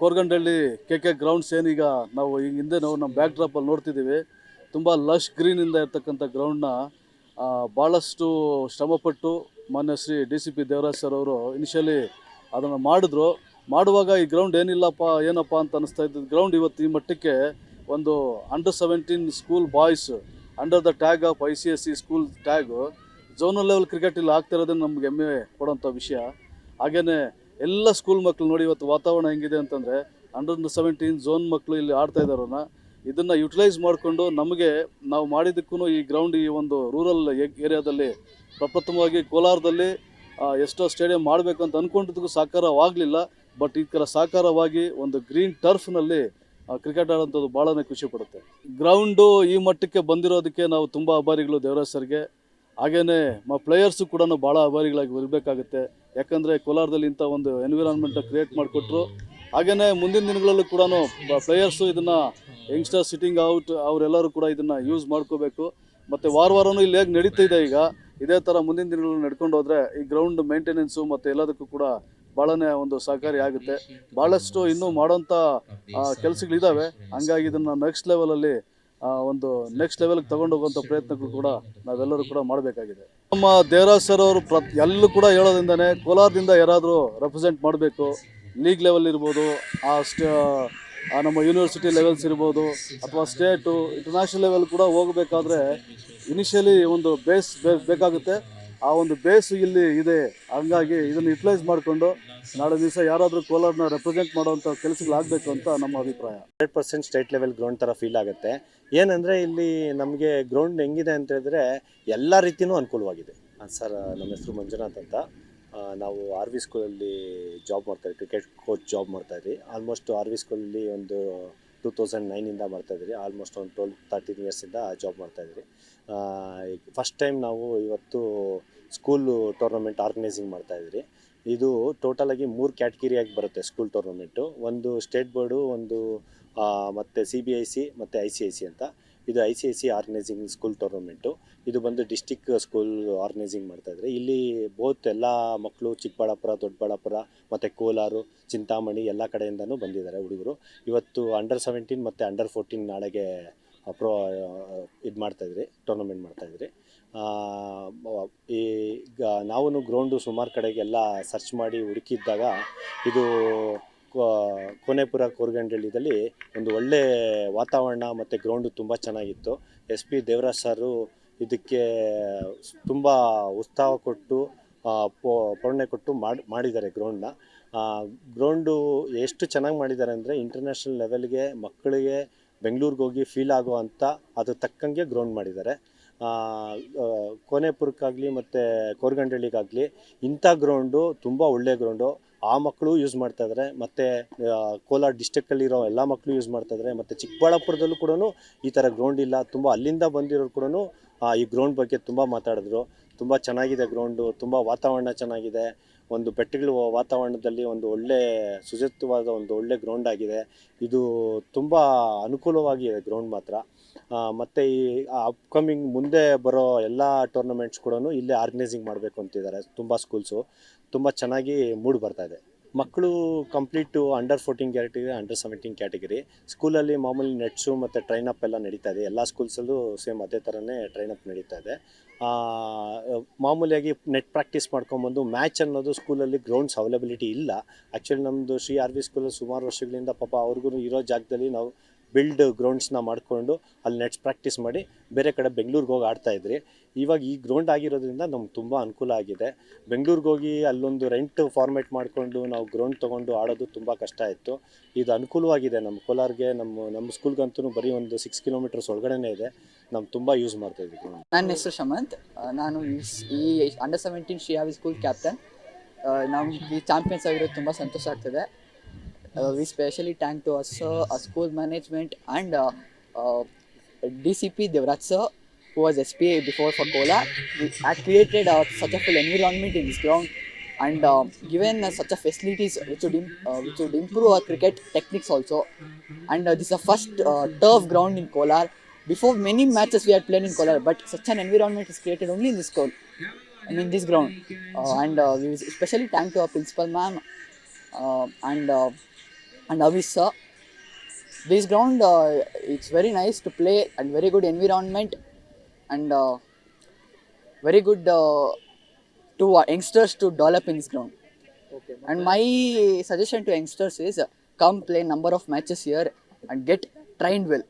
ಕೋರ್ಗಂಡಳ್ಳಿ K K grounds ಏನೀಗ ನಾವು ಈಗ ಹಿಂದೆ ನಾವು ನಮ್ಮ ಬ್ಯಾಕ್ ಡ್ರಾಪಲ್ಲಿ ನೋಡ್ತಿದ್ದೀವಿ. ತುಂಬ ಲಶ್ ಗ್ರೀನಿಂದ ಇರ್ತಕ್ಕಂಥ ಗ್ರೌಂಡ್ನ ಭಾಳಷ್ಟು ಶ್ರಮಪಟ್ಟು ಮಾನ್ಯ Shri D C P Devaraj sir ಅವರು ಇನಿಷಿಯಲಿ ಅದನ್ನು ಮಾಡಿದ್ರು. ಮಾಡುವಾಗ ಈ ಗ್ರೌಂಡ್ ಏನಿಲ್ಲಪ್ಪ, ಏನಪ್ಪ ಅಂತ ಅನಿಸ್ತಾ ಇದ್ದ ಗ್ರೌಂಡ್ ಇವತ್ತು ಈ ಮಟ್ಟಕ್ಕೆ ಒಂದು under seventeen school boys under the tag of I C S C school tag zonal level cricket ಇಲ್ಲಿ ಆಗ್ತಿರೋದೇ ನಮ್ಗೆ ಹೆಮ್ಮೆ ಕೊಡೋಂಥ ವಿಷಯ. ಹಾಗೆಯೇ ಎಲ್ಲ ಸ್ಕೂಲ್ ಮಕ್ಕಳು ನೋಡಿ ಇವತ್ತು ವಾತಾವರಣ ಹೆಂಗಿದೆ ಅಂತಂದರೆ ಅಂಡರ್ ಸೆವೆಂಟೀನ್ ಝೋನ್ ಮಕ್ಕಳು ಇಲ್ಲಿ ಆಡ್ತಾ ಇದ್ದಾರನ್ನ ಇದನ್ನು ಯುಟಿಲೈಸ್ ಮಾಡಿಕೊಂಡು ನಮಗೆ ನಾವು ಮಾಡಿದ್ದಕ್ಕೂ ಈ ಗ್ರೌಂಡ್ ಈ ಒಂದು ರೂರಲ್ ಏರಿಯಾದಲ್ಲಿ ಪ್ರಪ್ರಥಮವಾಗಿ ಕೋಲಾರದಲ್ಲಿ ಎಷ್ಟೋ ಸ್ಟೇಡಿಯಂ ಮಾಡಬೇಕು ಅಂತ ಅಂದ್ಕೊಂಡಿದ್ದಕ್ಕೂ ಸಾಕಾರವಾಗಲಿಲ್ಲ. ಬಟ್ ಈ ಥರ ಸಾಕಾರವಾಗಿ ಒಂದು ಗ್ರೀನ್ ಟರ್ಫ್ನಲ್ಲಿ ಕ್ರಿಕೆಟ್ ಆಡೋಂಥದ್ದು ಭಾಳನೇ ಖುಷಿ ಪಡುತ್ತೆ. ಗ್ರೌಂಡು ಈ ಮಟ್ಟಕ್ಕೆ ಬಂದಿರೋದಕ್ಕೆ ನಾವು ತುಂಬ ಆಭಾರಿಗಳು ದೇವರಾಜ್ ಸರ್ಗೆ. ಹಾಗೆಯೇ ಮ ಪ್ಲೇಯರ್ಸು ಕೂಡ ಭಾಳ ಆಭಾರಿಗಳಾಗಿ ಇರಬೇಕಾಗುತ್ತೆ. ಯಾಕಂದರೆ ಕೋಲಾರದಲ್ಲಿ ಇಂಥ ಒಂದು ಎನ್ವಿರಾನ್ಮೆಂಟ್ ಕ್ರಿಯೇಟ್ ಮಾಡಿಕೊಟ್ರು. ಹಾಗೆಯೇ ಮುಂದಿನ ದಿನಗಳಲ್ಲೂ ಕೂಡ ಪ್ಲೇಯರ್ಸು ಇದನ್ನು ಯಂಗ್ಸ್ಟರ್ ಸಿಟ್ಟಿಂಗ್ ಔಟ್ ಅವರೆಲ್ಲರೂ ಕೂಡ ಇದನ್ನು ಯೂಸ್ ಮಾಡ್ಕೋಬೇಕು. ಮತ್ತು ವಾರ ವಾರವೂ ಇಲ್ಲಿ ಹೇಗೆ ನಡೀತಾ ಇದೆ ಈಗ, ಇದೇ ಥರ ಮುಂದಿನ ದಿನಗಳಲ್ಲಿ ನಡ್ಕೊಂಡು ಹೋದರೆ ಈ ಗ್ರೌಂಡ್ ಮೇಂಟೆನೆನ್ಸು ಮತ್ತು ಎಲ್ಲದಕ್ಕೂ ಕೂಡ ಭಾಳನೇ ಒಂದು ಸಹಕಾರಿ ಆಗುತ್ತೆ. ಭಾಳಷ್ಟು ಇನ್ನೂ ಮಾಡೋಂಥ ಕೆಲಸಗಳಿದ್ದಾವೆ ಹಂಗಾಗಿ ಇದನ್ನು ನೆಕ್ಸ್ಟ್ ಲೆವೆಲಲ್ಲಿ ಒಂದು ನೆಕ್ಸ್ಟ್ ಲೆವೆಲ್ಗೆ ತಗೊಂಡೋಗುವಂಥ ಪ್ರಯತ್ನಗಳು ಕೂಡ ನಾವೆಲ್ಲರೂ ಕೂಡ ಮಾಡಬೇಕಾಗಿದೆ. ನಮ್ಮ ದೇವರಾಜ್ ಸರ್ ಅವರು ಪ್ರ ಎಲ್ಲೂ ಕೂಡ ಹೇಳೋದ್ರಿಂದನೇ ಕೋಲಾರದಿಂದ ಯಾರಾದರೂ ರೆಪ್ರೆಸೆಂಟ್ ಮಾಡಬೇಕು. ಲೀಗ್ ಲೆವೆಲ್ ಇರ್ಬೋದು ಆ ಸ್ಟೇ ಆ ನಮ್ಮ ಯೂನಿವರ್ಸಿಟಿ ಲೆವೆಲ್ಸ್ ಇರ್ಬೋದು ಅಥವಾ ಸ್ಟೇಟು ಇಂಟರ್ನ್ಯಾಷನಲ್ ಲೆವೆಲ್ ಕೂಡ ಹೋಗಬೇಕಾದ್ರೆ ಇನಿಷಿಯಲಿ ಒಂದು ಬೇಸ್ ಬೇಕಾಗುತ್ತೆ. ಆ ಒಂದು ಬೇಸ್ ಇಲ್ಲಿ ಇದೆ. ಹಂಗಾಗಿ ಇದನ್ನು ಯುಟಿಲೈಸ್ ಮಾಡಿಕೊಂಡು ನಾಳೆ ದಿವಸ ಯಾರಾದರೂ ಕೋಲಾರನ ರೆಪ್ರೆಸೆಂಟ್ ಮಾಡುವಂಥ ಕೆಲಸಗಳಾಗಬೇಕು ಅಂತ ನಮ್ಮ ಅಭಿಪ್ರಾಯ. Hundred percent state level ground ಥರ ಫೀಲ್ ಆಗುತ್ತೆ. ಏನಂದರೆ ಇಲ್ಲಿ ನಮಗೆ ಗ್ರೌಂಡ್ ಹೆಂಗಿದೆ ಅಂತ ಹೇಳಿದ್ರೆ ಎಲ್ಲ ರೀತಿಯೂ ಅನುಕೂಲವಾಗಿದೆ. ಸರ್ ನಮ್ಮ ಹೆಸರು ಮಂಜುನಾಥ್ ಅಂತ. ನಾವು ಆರ್ ವಿ ಸ್ಕೂಲಲ್ಲಿ ಜಾಬ್ ಮಾಡ್ತಾಯಿದ್ವಿ ಕ್ರಿಕೆಟ್ ಕೋಚ್ ಜಾಬ್ ಮಾಡ್ತಾಯಿದ್ವಿ ಆಲ್ಮೋಸ್ಟ್ ಆರ್ ವಿ ಸ್ಕೂಲಲ್ಲಿ ಒಂದು ಟೂ ತೌಸಂಡ್ ನೈನಿಂದ ಮಾಡ್ತಾಯಿದ್ರಿ ಆಲ್ಮೋಸ್ಟ್ ಒಂದು ಟ್ವೆಲ್ ತರ್ಟೀನ್ ಇಯರ್ಸಿಂದ ಜಾಬ್ ಮಾಡ್ತಾಯಿದ್ರಿ ಫಸ್ಟ್ ಟೈಮ್ ನಾವು ಇವತ್ತು ಸ್ಕೂಲು ಟೂರ್ನಮೆಂಟ್ ಆರ್ಗನೈಸಿಂಗ್ ಮಾಡ್ತಾಯಿದ್ರಿ ಇದು ಟೋಟಲಾಗಿ ಮೂರು ಕ್ಯಾಟಗಿರಿಯಾಗಿ ಬರುತ್ತೆ ಸ್ಕೂಲ್ ಟೂರ್ನಮೆಂಟು ಒಂದು ಸ್ಟೇಟ್ ಬೋರ್ಡು ಒಂದು ಮತ್ತು ಸಿ ಬಿ ಐ ಸಿ ಮತ್ತು ಐ ಸಿ ಐ ಸಿ ಅಂತ. ಇದು I C I C organising school tournament ಇದು ಬಂದು ಡಿಸ್ಟಿಕ್ ಸ್ಕೂಲ್ ಆರ್ಗನೈಸಿಂಗ್ ಮಾಡ್ತಾಯಿದ್ರೆ ಇಲ್ಲಿ ಬೋತ್ ಎಲ್ಲ ಮಕ್ಕಳು ಚಿಕ್ಕಬಳ್ಳಾಪುರ, ದೊಡ್ಡಬಳ್ಳಾಪುರ ಮತ್ತು ಕೋಲಾರು, ಚಿಂತಾಮಣಿ ಎಲ್ಲ ಕಡೆಯಿಂದನೂ ಬಂದಿದ್ದಾರೆ ಹುಡುಗರು. ಇವತ್ತು ಅಂಡರ್ ಸೆವೆಂಟೀನ್ ಮತ್ತು ಅಂಡರ್ ಫೋರ್ಟೀನ್ ನಾಳೆಗೆ ಪ್ರೋ ಇದು ಮಾಡ್ತಾಯಿದ್ರಿ ಟೂರ್ನಮೆಂಟ್ ಮಾಡ್ತಾಯಿದ್ರಿ ಈಗ ನಾವು ಗ್ರೌಂಡು ಸುಮಾರು ಕಡೆಗೆಲ್ಲ ಸರ್ಚ್ ಮಾಡಿ ಹುಡುಕಿದ್ದಾಗ ಇದು ಕೋನೆಪುರ ಕೋರ್ಗಂಡಳ್ಳಿದಲ್ಲಿ ಒಂದು ಒಳ್ಳೆ ವಾತಾವರಣ ಮತ್ತು ಗ್ರೌಂಡು ತುಂಬ ಚೆನ್ನಾಗಿತ್ತು. ಎಸ್ ಪಿ ದೇವರಾಜ್ ಸಾರು ಇದಕ್ಕೆ ತುಂಬ ಉತ್ಸಾಹ ಕೊಟ್ಟು ಆ, ಪೋ- ಪೂರ್ಣೆ ಕೊಟ್ಟು ಮಾಡಿ ಮಾಡಿದ್ದಾರೆ ಗ್ರೌಂಡ್ನ ಗ್ರೌಂಡು ಎಷ್ಟು ಚೆನ್ನಾಗಿ ಮಾಡಿದ್ದಾರೆ ಅಂದರೆ ಇಂಟರ್ನ್ಯಾಷನಲ್ ಲೆವೆಲ್ಗೆ ಮಕ್ಕಳಿಗೆ ಬೆಂಗಳೂರಿಗೆ ಹೋಗಿ ಫೀಲ್ ಆಗೋ ಅಂಥ ಅದು ತಕ್ಕಂಗೆ ಗ್ರೌಂಡ್ ಮಾಡಿದ್ದಾರೆ. ಕೋನೆಪುರಕ್ಕಾಗಲಿ ಮತ್ತು ಕೋರ್ಗಂಡಳ್ಳಿಗಾಗಲಿ, ಇಂಥ ಗ್ರೌಂಡು ತುಂಬ ಒಳ್ಳೆಯ ಗ್ರೌಂಡು. ಆ ಮಕ್ಕಳು ಯೂಸ್ ಮಾಡ್ತಾ ಇದ್ದಾರೆ ಮತ್ತು ಕೋಲಾರ ಡಿಸ್ಟಿಕ್ಕಲ್ಲಿರೋ ಎಲ್ಲ ಮಕ್ಕಳು ಯೂಸ್ ಮಾಡ್ತಾ ಇದ್ದಾರೆ ಮತ್ತು ಚಿಕ್ಕಬಳ್ಳಾಪುರದಲ್ಲೂ ಕೂಡ ಈ ಥರ ಗ್ರೌಂಡ್ ಇಲ್ಲ. ತುಂಬ ಅಲ್ಲಿಂದ ಬಂದಿರೋರು ಕೂಡ ಈ ಗ್ರೌಂಡ್ ಬಗ್ಗೆ ತುಂಬ ಮಾತಾಡಿದ್ರು. ತುಂಬ ಚೆನ್ನಾಗಿದೆ ಗ್ರೌಂಡು. ತುಂಬ ವಾತಾವರಣ ಚೆನ್ನಾಗಿದೆ. ಒಂದು ಬೆಟ್ಟಗಳ ವಾತಾವರಣದಲ್ಲಿ ಒಂದು ಒಳ್ಳೆ, ಸುಸಜ್ಜಿತವಾದ ಒಂದು ಒಳ್ಳೆ ಗ್ರೌಂಡ್ ಆಗಿದೆ. ಇದು ತುಂಬ ಅನುಕೂಲವಾಗಿದೆ ಗ್ರೌಂಡ್ ಮಾತ್ರ. ಮತ್ತೆ ಈ ಅಪ್ಕಮಿಂಗ್ ಮುಂದೆ ಬರೋ ಎಲ್ಲ ಟೂರ್ನಮೆಂಟ್ಸ್ ಕೂಡ ಇಲ್ಲೇ ಆರ್ಗನೈಸಿಂಗ್ ಮಾಡಬೇಕು ಅಂತಿದ್ದಾರೆ, ತುಂಬ ಸ್ಕೂಲ್ಸು ತುಂಬ ಚೆನ್ನಾಗಿ ಮೂಡ್ ಬರ್ತಾ ಇದೆ. ಮಕ್ಕಳು complete under fourteen category under seventeen category ಸ್ಕೂಲಲ್ಲಿ ಮಾಮೂಲಿ ನೆಟ್ಸು ಮತ್ತು ಟ್ರೈನ್ ಅಪ್ ಎಲ್ಲ ನಡೀತಾ ಇದೆ. ಎಲ್ಲ ಸ್ಕೂಲ್ಸಲ್ಲೂ ಸೇಮ್ ಅದೇ ಥರನೇ ಟ್ರೈನ್ ಅಪ್ ನಡೀತಾ ಇದೆ. ಮಾಮೂಲಿಯಾಗಿ ನೆಟ್ ಪ್ರಾಕ್ಟೀಸ್ ಮಾಡ್ಕೊಂಬಂದು ಮ್ಯಾಚ್ ಅನ್ನೋದು ಸ್ಕೂಲಲ್ಲಿ ಗ್ರೌಂಡ್ಸ್ ಅವೈಲಬಿಲಿಟಿ ಇಲ್ಲ. ಆ್ಯಕ್ಚುಲಿ ನಮ್ಮದು ಶ್ರೀ ಆರ್ ವಿ ಸ್ಕೂಲಲ್ಲಿ ಸುಮಾರು ವರ್ಷಗಳಿಂದ ಪಾಪ ಅವ್ರಿಗೂ ಇರೋ ಜಾಗದಲ್ಲಿ ನಾವು ಬಿಲ್ಡ್ ಗ್ರೌಂಡ್ಸ್ನ ಮಾಡಿಕೊಂಡು ಅಲ್ಲಿ ನೆಟ್ಸ್ ಪ್ರಾಕ್ಟೀಸ್ ಮಾಡಿ ಬೇರೆ ಕಡೆ ಬೆಂಗಳೂರಿಗೆ ಹೋಗಿ ಆಡ್ತಾ ಇದ್ರಿ. ಇವಾಗ ಈ ಗ್ರೌಂಡ್ ಆಗಿರೋದ್ರಿಂದ ನಮ್ಗೆ ತುಂಬ ಅನುಕೂಲ ಆಗಿದೆ. ಬೆಂಗಳೂರಿಗೆ ಹೋಗಿ ಅಲ್ಲೊಂದು ರೆಂಟ್ ಫಾರ್ಮೇಟ್ ಮಾಡಿಕೊಂಡು ನಾವು ಗ್ರೌಂಡ್ ತೊಗೊಂಡು ಆಡೋದು ತುಂಬ ಕಷ್ಟ ಇತ್ತು. ಇದು ಅನುಕೂಲವಾಗಿದೆ. ನಮ್ಮ ಕೋಲಾರ್ಗೆ ನಮ್ಮ ನಮ್ಮ ಸ್ಕೂಲ್ಗಂತೂ ಬರೀ ಒಂದು ಸಿಕ್ಸ್ ಕಿಲೋಮೀಟರ್ಸ್ ಒಳಗಡೆನೇ ಇದೆ. ನಾವು ತುಂಬ ಯೂಸ್ ಮಾಡ್ತಾ ಗ್ರೌಂಡ್ ನನ್ನ ಹೆಸರು ಶಮಂತ್. ನಾನು ಈ ಅಂಡರ್ ಸೆವೆಂಟೀನ್ ಶ್ರೀಯಾವಿ ಸ್ಕೂಲ್ ಕ್ಯಾಪ್ಟನ್ ನಮ್ಗೆ ಚಾಂಪಿಯನ್ಸ್ ಆಗಿರೋದು ತುಂಬ ಸಂತೋಷ ಆಗ್ತದೆ. Uh, we specially thank to us, our school management and uh, uh, DCP Devraj sir, who was SPA before for Kola, had created such a full environment in this ground and uh, given uh, such a facilities which would, Im- uh, which would improve our cricket techniques also. And this is the first turf ground in kolar. Before many matches we had played in kolar but such an environment is created only in this ground. i mean this ground. And we especially thank our principal ma'am and and Avis sir. This ground, uh, it's very nice to play and very good environment and uh, very good uh, to uh, youngsters to develop in this ground. Okay And my suggestion to youngsters is uh, come play number of matches here and get trained well.